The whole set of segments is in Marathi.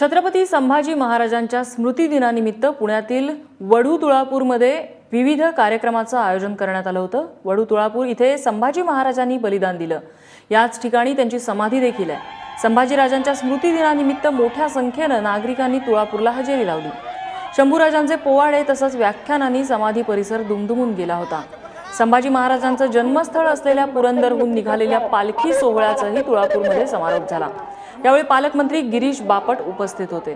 छत्रपती संभाजी महाराजांच्या स्मृतिदिनानिमित्त पुण्यातील वडू तुळापूरमध्ये विविध कार्यक्रमाचं आयोजन करण्यात आलं होतं. वडू तुळापूर इथे संभाजी महाराजांनी बलिदान दिलं. याच ठिकाणी त्यांची समाधी देखील आहे. संभाजीराजांच्या स्मृतिदिनानिमित्त मोठ्या संख्येनं नागरिकांनी तुळापूरला हजेरी लावली. शंभूराजांचे पोवाडे तसंच व्याख्यानांनी समाधी परिसर दुमदुमून गेला होता. संभाजी महाराजांचं जन्मस्थळ असलेल्या पुरंदरहून निघालेल्या पालखी सोहळ्याचाही तुळापूरमध्ये समारोप झाला. यावेळी पालकमंत्री गिरीश बापट उपस्थित होते.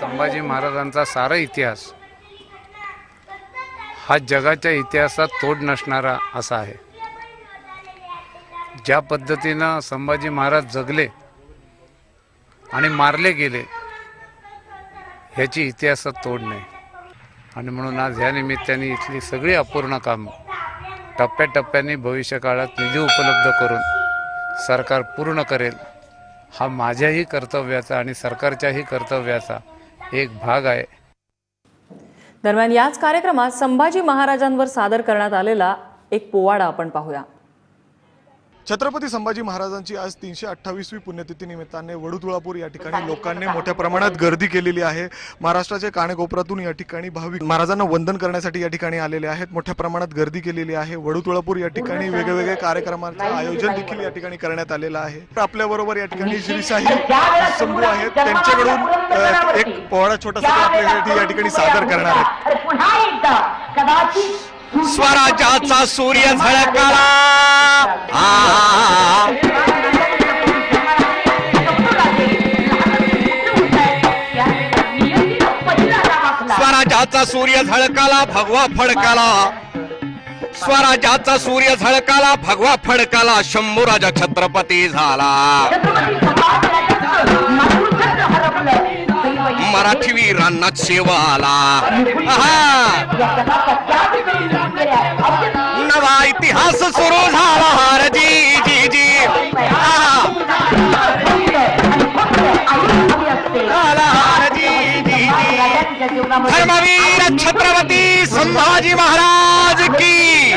संभाजी महाराजांचा सारा इतिहास हा जगाच्या इतिहासात तोड नसणारा असा आहे. ज्या पद्धतीनं संभाजी महाराज जगले आणि मारले गेले ह्याची इतिहासात तोड नाही. आणि म्हणून आज ह्या निमित्ताने इथली सगळी अपूर्ण कामं टप्प्याटप्प्याने भविष्यकाळात निधी उपलब्ध करून सरकार पूर्ण करेल हा माझ्याही कर्तव्याचा आणि सरकारच्याही कर्तव्याचा एक भाग आहे. दरम्यान याच कार्यक्रमात संभाजी महाराजांवर सादर करण्यात आलेला एक पोवाडा आपण पाहूया. छत्रपती संभाजी महाराजांची आज तीनशे अठ्ठावीसवी पुण्यतिथी निमित्ताने वडूतुळापूर या ठिकाणी लोकांनी मोठ्या प्रमाणात गर्दी केलेली आहे. महाराष्ट्राच्या कानेकोपऱ्यातून या ठिकाणी भाविक महाराजांना वंदन करण्यासाठी या ठिकाणी आलेले आहेत. मोठ्या प्रमाणात गर्दी केलेली आहे. वडूतुळापूर या ठिकाणी वेगवेगळ्या कार्यक्रमांचं आयोजन देखील या ठिकाणी करण्यात आलेलं आहे. आपल्या बरोबर या ठिकाणी श्रीसाई शंभू आहेत. त्यांच्याकडून एक पोवाडा छोटासा आपल्यासाठी या ठिकाणी सादर करणार आहेत. स्वराज्याचा सूर्य झळकाला. स्वराज्याचा सूर्य झळकाला भगवा फडकाला. स्वराज्याचा सूर्य झळकाला भगवा फडकाला शंभू राजा छत्रपती झाला. मराठी वीरांना आला. हा धर्मवीर छत्रपती संभाजी महाराज की।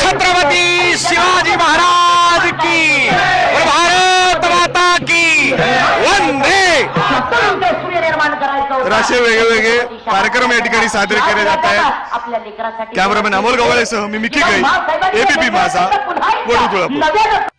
छत्रपती शिवाजी महाराज की। और भारत माता की। वंदे। तर असे वेगवेगळे कार्यक्रम या ठिकाणी साजरे केले जात आहेत. कॅमेरामॅन अमोल गवाळेसह मी मिकी गई. एबीपी माझा. नव्यानं